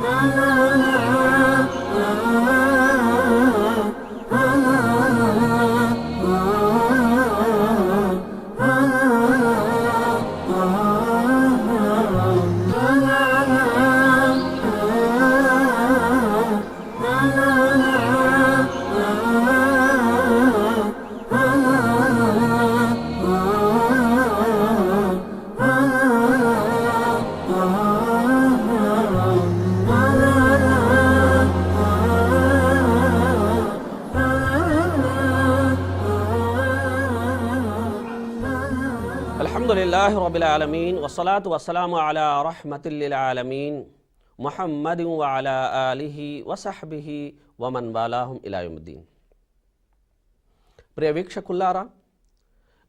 la అల్హమ్దులిల్లాహి rouble ఆలమీన్ వసలాతు వసలాము అలా రహ్మతుల్లిల్ ఆలమీన్ ముహమ్మది వఅలా ఆలిహి వసహబిహి వమన్ వాలాహుం ఇలాయుముద్దీన్ ప్రియ వీక్షకుల్లారా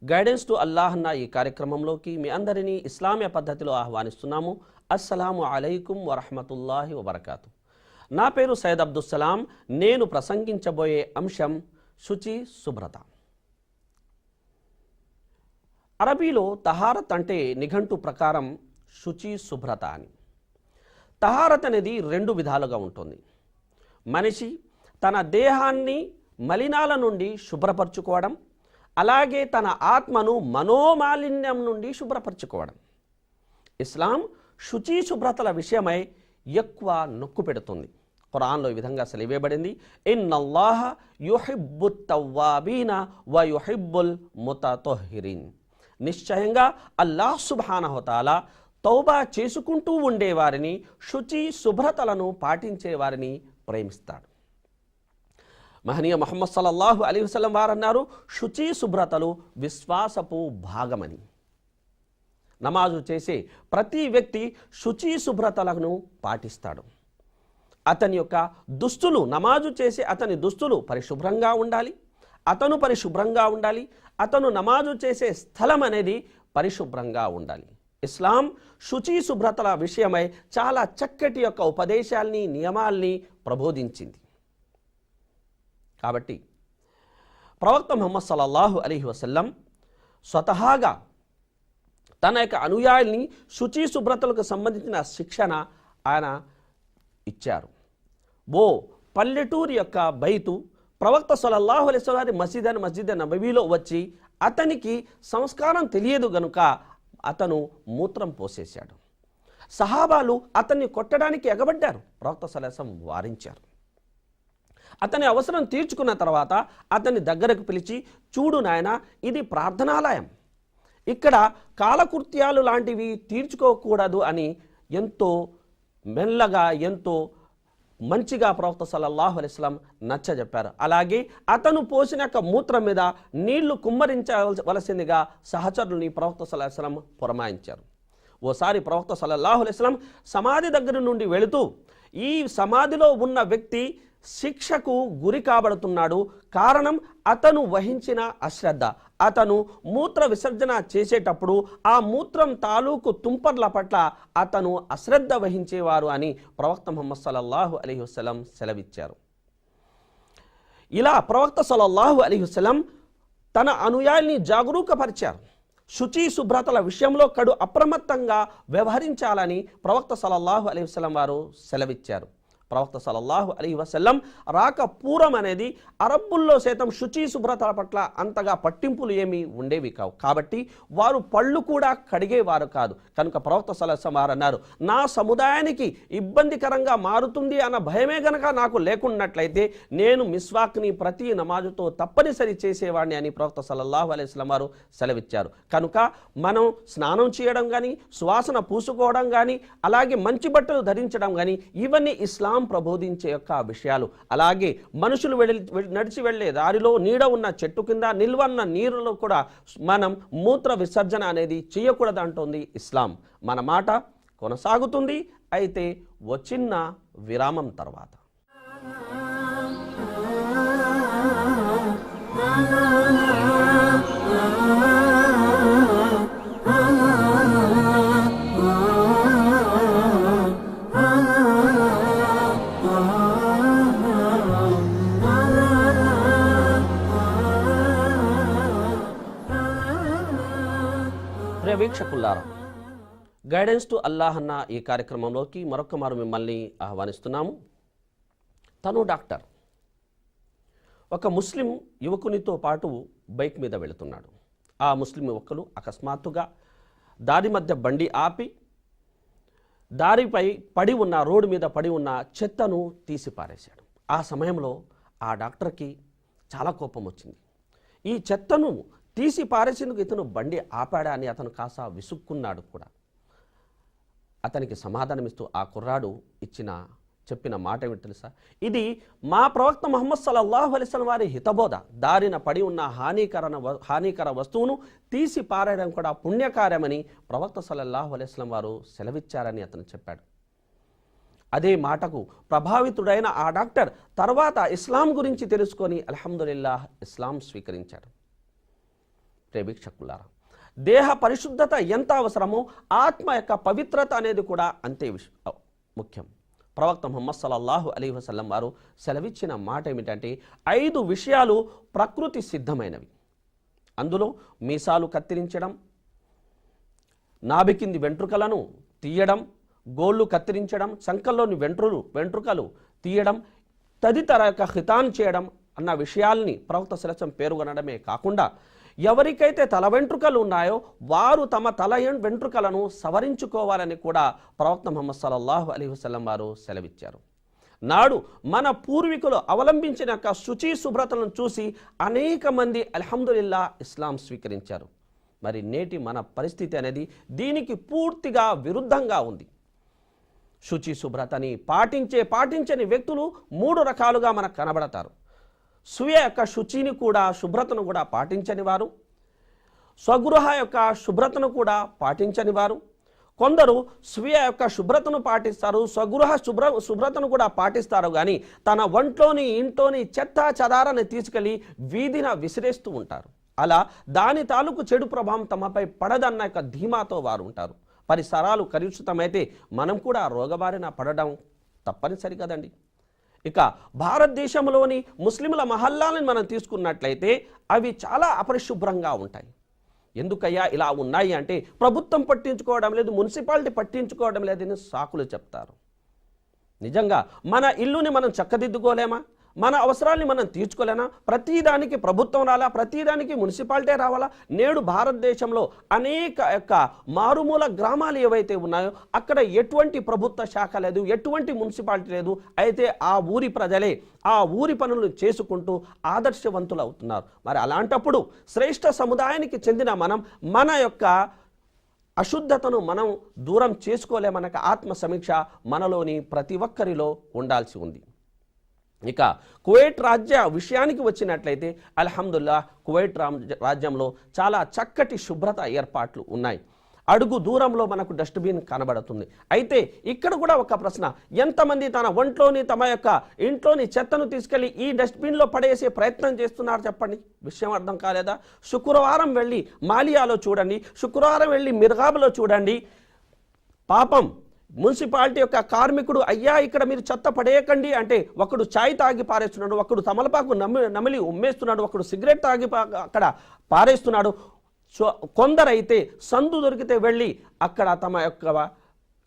గైడెన్స్ టు అల్లాహ్ అన్న ఈ కార్యక్రమంలోకి మీ అందరినీ ఇస్లామీయ పద్ధతిలో ఆహ్వానిస్తున్నాము అస్సలాము అలైకుం వరహమతుల్లాహి వబర్కాతు నా పేరు సయ్యద్ అబ్దుస్సలాం నేను ప్రసంగించబోయే అంశం శుచి శుభ్రత అరబీలో తహారత్ అంటే నిఘంటు ప్రకారం శుచి శుభ్రత అని. తహారత్ అనేది రెండు విధాలుగా ఉంటుంది. మనిషి తన దేహాన్ని మలినాల నుండి శుభ్రపరచుకోవడం అలాగే తన ఆత్మను మనోమాలిన్యం నుండి శుభ్రపరచుకోవడం. ఇస్లాం శుచి శుభ్రతల విషయమై ఎక్కువ నొక్కు పెడుతుంది. ఖురాన్లో ఈ విధంగా సెలివేయబడింది ఇన్నల్లాహ యుహిబ్బు తవ్వాబీన వ యుహిబ్బుల్ ముతతొహిరిన్. నిశ్చయంగా అల్లాహ్ సుబానహతాల తౌబా చేసుకుంటూ ఉండేవారిని శుచి శుభ్రతలను పాటించేవారిని ప్రేమిస్తాడు. మహనీయ మహమ్మద్ సల్లల్లాహు అలీ వసలం వారు అన్నారు శుచి శుభ్రతలు విశ్వాసపు భాగమని. నమాజు చేసే ప్రతి వ్యక్తి శుచి శుభ్రతలను పాటిస్తాడు. అతని యొక్క దుస్తులు నమాజు చేసే అతని దుస్తులు పరిశుభ్రంగా ఉండాలి. అతను పరిశుభ్రంగా ఉండాలి అతను నమాజు చేసే స్థలం అనేది పరిశుభ్రంగా ఉండాలి. ఇస్లాం శుచి శుభ్రతల విషయమై చాలా చక్కటి యొక్క ఉపదేశాల్ని నియమాల్ని ప్రబోధించింది. కాబట్టి ప్రవక్త ముహమ్మద్ సలల్లాహు అలీ వసల్లం స్వతహాగా తన యొక్క అనుయాయుల్ని శుచి శుభ్రతలకు సంబంధించిన శిక్షణ ఆయన ఇచ్చారు. ఓ పల్లెటూరు యొక్క బైతు ప్రవక్త సలల్లాహు అలైస్వారి మసీద్ అని మసీద్ నబీలో వచ్చి అతనికి సంస్కారం తెలియదు గనుక అతను మూత్రం పోసేశాడు. సహాబాలు అతన్ని కొట్టడానికి ఎగబడ్డారు. ప్రవక్త సలసం వారించారు. అతని అవసరం తీర్చుకున్న తర్వాత అతన్ని దగ్గరకు పిలిచి చూడు నాయన ఇది ప్రార్థనాలయం. ఇక్కడ కాలకృత్యాలు లాంటివి తీర్చుకోకూడదు అని ఎంతో మెల్లగా ఎంతో మంచిగా ప్రవక్త సల్లల్లాహు అలైస్లాం నచ్చ చెప్పారు అలాగే అతను పోసిన యొక్క మూత్రం మీద నీళ్ళు కుమ్మరించవలసిందిగా సహచరుల్ని ప్రవక్త సల్లాహం పురమాయించారు. ఓసారి ప్రవక్త సల్లల్లాహు అలైస్లాం సమాధి దగ్గర నుండి వెళుతూ ఈ సమాధిలో ఉన్న వ్యక్తి శిక్షకు గురి కాబడుతున్నాడు. కారణం అతను వహించిన అశ్రద్ధ. అతను మూత్ర విసర్జన చేసేటప్పుడు ఆ మూత్రం తాలూకు తుంపర్ల పట్ల అతను అశ్రద్ధ వహించేవారు అని ప్రవక్త ముహమ్మద్ సల్లల్లాహు అలీ వసలం సెలవిచ్చారు. ఇలా ప్రవక్త సల్లల్లాహు అలీ వసలం తన అనుయాయుల్ని జాగరూకపరిచారు. శుచి శుభ్రతల విషయంలో కడు అప్రమత్తంగా వ్యవహరించాలని ప్రవక్త సలల్లాహు అలీ వసలం వారు సెలవిచ్చారు. ప్రవక్త సలల్లాహు అలీ వసల్లం రాక పూర్వం అనేది అరబ్బుల్లో సైతం శుచి శుభ్రతల పట్ల అంతగా పట్టింపులు ఏమీ ఉండేవి కావు. కాబట్టి వారు పళ్ళు కూడా కడిగేవారు కాదు. కనుక ప్రవక్త సలహం వారు అన్నారు నా సముదాయానికి ఇబ్బందికరంగా మారుతుంది అన్న భయమే గనక నాకు లేకున్నట్లయితే నేను మిస్వాక్ని ప్రతి నమాజుతో తప్పనిసరి చేసేవాడిని అని ప్రవక్త సల్లల్లాహు అలైస్లం వారు సెలవిచ్చారు. కనుక మనం స్నానం చేయడం కానీ సువాసన పూసుకోవడం కానీ అలాగే మంచి బట్టలు ధరించడం కానీ ఇవన్నీ ఇస్లాం ఇస్లాం ప్రబోధించే యొక్క విషయాలు. అలాగే మనుషులు వెళ్ళి నడిచి వెళ్ళే దారిలో నీడ ఉన్న చెట్టు కింద నిల్వన్న నీరులో కూడా మనం మూత్ర విసర్జన అనేది చేయకూడదు అంటోంది ఇస్లాం. మన మాట కొనసాగుతుంది. అయితే వచ్చిన విరామం తర్వాత. వీక్షకులారా గైడెన్స్ టు అల్లాహ్ అన్న ఈ కార్యక్రమంలోకి మరొక మారు మిమ్మల్ని ఆహ్వానిస్తున్నాము. తను డాక్టర్. ఒక ముస్లిం యువకునితో పాటు బైక్ మీద వెళుతున్నాడు. ఆ ముస్లిం యువకులు అకస్మాత్తుగా దారి మధ్య బండి ఆపి దారిపై పడి ఉన్న రోడ్డు మీద పడి ఉన్న చెత్తను తీసి పారేశాడు ఆ సమయంలో ఆ డాక్టర్కి చాలా కోపం వచ్చింది. ఈ చెత్తను తీసి పారేసేందుకు ఇతను బండి ఆపాడా అని అతను కాసా విసుక్కున్నాడు కూడా. అతనికి సమాధానమిస్తూ ఆ కుర్రాడు ఇచ్చిన చెప్పిన మాట ఏమిటి తెలుసా? ఇది మా ప్రవక్త మొహమ్మద్ సల్లల్లాహు అలైస్లం వారి హితబోధ. దారిన పడి ఉన్న హానికరణ హానికర వస్తువును తీసి పారేయడం కూడా పుణ్యకార్యమని ప్రవక్త సల్లల్లాహు అలిస్లం వారు సెలవిచ్చారని అతను చెప్పాడు. అదే మాటకు ప్రభావితుడైన ఆ డాక్టర్ తర్వాత ఇస్లాం గురించి తెలుసుకొని అల్హమ్దులిల్లాహ్ ఇస్లాం స్వీకరించాడు. ప్రేమిక్షకులారా. దేహ పరిశుద్ధత ఎంత అవసరమో ఆత్మ యొక్క పవిత్రత అనేది కూడా అంతే విష ముఖ్యం. ప్రవక్త ముహమ్మద్ సలల్లాహు అలీ వసల్లం వారు సెలవిచ్చిన మాట ఏమిటంటే ఐదు విషయాలు ప్రకృతి సిద్ధమైనవి. అందులో మీసాలు కత్తిరించడం నాభి కింది వెంట్రుకలను తీయడం గోళ్ళు కత్తిరించడం సంకల్లోని వెంట్రులు వెంట్రుకలు తీయడం తదితర యొక్క హితాన్ చేయడం అన్న విషయాల్ని ప్రవక్త శిలచం పేర్కొనడమే కాకుండా ఎవరికైతే తల వెంట్రుకలు ఉన్నాయో వారు తమ తల వెంట్రుకలను సవరించుకోవాలని కూడా ప్రవక్త ముహమ్మద్ సల్లల్లాహు అలీ వసలం వారు సెలవిచ్చారు. నాడు మన పూర్వీకులు అవలంబించిన యొక్క శుచి శుభ్రతలను చూసి అనేక మంది అల్హమ్దుల్లా ఇస్లాం స్వీకరించారు. మరి నేటి మన పరిస్థితి అనేది దీనికి పూర్తిగా విరుద్ధంగా ఉంది. శుచి శుభ్రతని పాటించే పాటించని వ్యక్తులు మూడు రకాలుగా మనకు కనబడతారు. స్వీయ యొక్క శుచిని కూడా శుభ్రతను కూడా పాటించని వారు స్వగృహ యొక్క శుభ్రతను కూడా పాటించని వారు. కొందరు స్వీయ యొక్క శుభ్రతను పాటిస్తారు స్వగృహ శుభ్ర శుభ్రతను కూడా పాటిస్తారు. కానీ తన ఒంట్లోని ఇంట్లోని చెత్త చెదారాన్ని తీసుకెళ్ళి వీధిన విసిరేస్తూ ఉంటారు. అలా దాని తాలూకు చెడు ప్రభావం తమపై పడదన్న యొక్క ధీమాతో వారు ఉంటారు. పరిసరాలు కలుషితమైతే మనం కూడా రోగబారిన పడడం తప్పనిసరి కదండి. ఇక భారతదేశంలోని ముస్లింల మహల్లాలను మనం తీసుకున్నట్లయితే అవి చాలా అపరిశుభ్రంగా ఉంటాయి. ఎందుకయ్యా ఇలా ఉన్నాయి అంటే ప్రభుత్వం పట్టించుకోవడం లేదు మున్సిపాలిటీ పట్టించుకోవడం లేదని సాకులు చెప్తారు. నిజంగా మన ఇల్లుని మనం చక్కదిద్దుకోలేమా? మన అవసరాల్ని మనం తీర్చుకోలేనా? ప్రతిదానికి ప్రభుత్వం రాలా ప్రతిదానికి మున్సిపాలిటీ రావాలా? నేడు భారతదేశంలో అనేక యొక్క మారుమూల గ్రామాలు ఏవైతే ఉన్నాయో అక్కడ ఎటువంటి ప్రభుత్వ శాఖ లేదు ఎటువంటి మున్సిపాలిటీ లేదు అయితే ఆ ఊరి ప్రజలే ఆ ఊరి పనులు చేసుకుంటూ ఆదర్శవంతులు అవుతున్నారు. మరి అలాంటప్పుడు శ్రేష్ఠ సముదాయానికి చెందిన మనం మన యొక్క అశుద్ధతను మనం దూరం చేసుకోలేమనక ఆత్మ సమీక్ష మనలోని ప్రతి ఒక్కరిలో ఉండాల్సి ఉంది. ఇక కువైట్ రాజ్య విషయానికి వచ్చినట్లయితే అల్హమ్దుల్లా కువైట్ రాజ్యంలో చాలా చక్కటి శుభ్రత ఏర్పాట్లు ఉన్నాయి. అడుగు దూరంలో మనకు డస్ట్బిన్ కనబడుతుంది. అయితే ఇక్కడ కూడా ఒక ప్రశ్న ఎంతమంది తన ఒంట్లోని తమ యొక్క ఇంట్లోని చెత్తను తీసుకెళ్ళి ఈ డస్ట్బిన్లో పడేసే ప్రయత్నం చేస్తున్నారు చెప్పండి? విషయం అర్థం కాలేదా? శుక్రవారం వెళ్ళి మాలియాలో చూడండి శుక్రవారం వెళ్ళి మిర్గాబులో చూడండి. పాపం మున్సిపాలిటీ యొక్క కార్మికుడు అయ్యా ఇక్కడ మీరు చెత్త పడేయకండి. అంటే ఒకడు చాయ్ తాగి పారేస్తున్నాడు ఒకడు తమలపాకు నమి నమిలి ఉమ్మేస్తున్నాడు ఒకడు సిగరెట్ తాగి అక్కడ పారేస్తున్నాడు. సో కొందరైతే సందు దొరికితే వెళ్ళి అక్కడ తమ యొక్క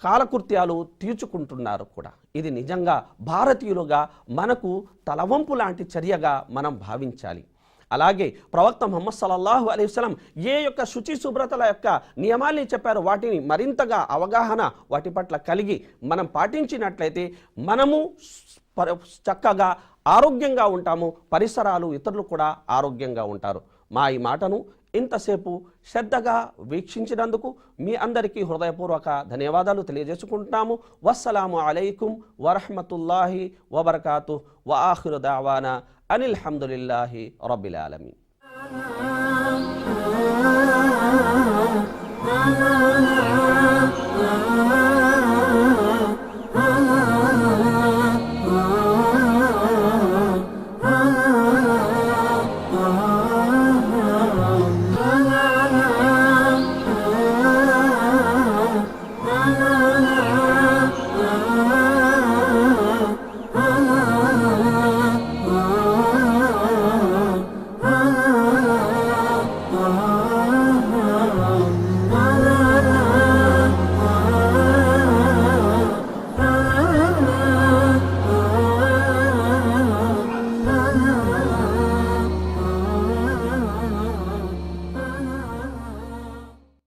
కాలకృత్యాలు తీర్చుకుంటున్నారు కూడా. ఇది నిజంగా భారతీయులుగా మనకు తలవంపు లాంటి చర్యగా మనం భావించాలి. అలాగే ప్రవక్త ముహమ్మద్ సలల్లాహు అలైహి వసల్లం ఏ యొక్క శుచి శుభ్రతల యొక్క నియమాల్ని చెప్పారు వాటిని మరింతగా అవగాహన వాటి పట్ల కలిగి మనం పాటించినట్లయితే మనము చక్కగా ఆరోగ్యంగా ఉంటాము పరిసరాలు ఇతరులు కూడా ఆరోగ్యంగా ఉంటారు. మా ఈ మాటను ఇంతసేపు శ్రద్ధగా వీక్షించినందుకు మీ అందరికీ హృదయపూర్వక ధన్యవాదాలు తెలియజేసుకుంటున్నాము. వస్సలాము అలైకుం వరహమతుల్లాహి వబర్కాతు. వ దావానా আনিল হামদুলিল্লাহি রবিল আলমিন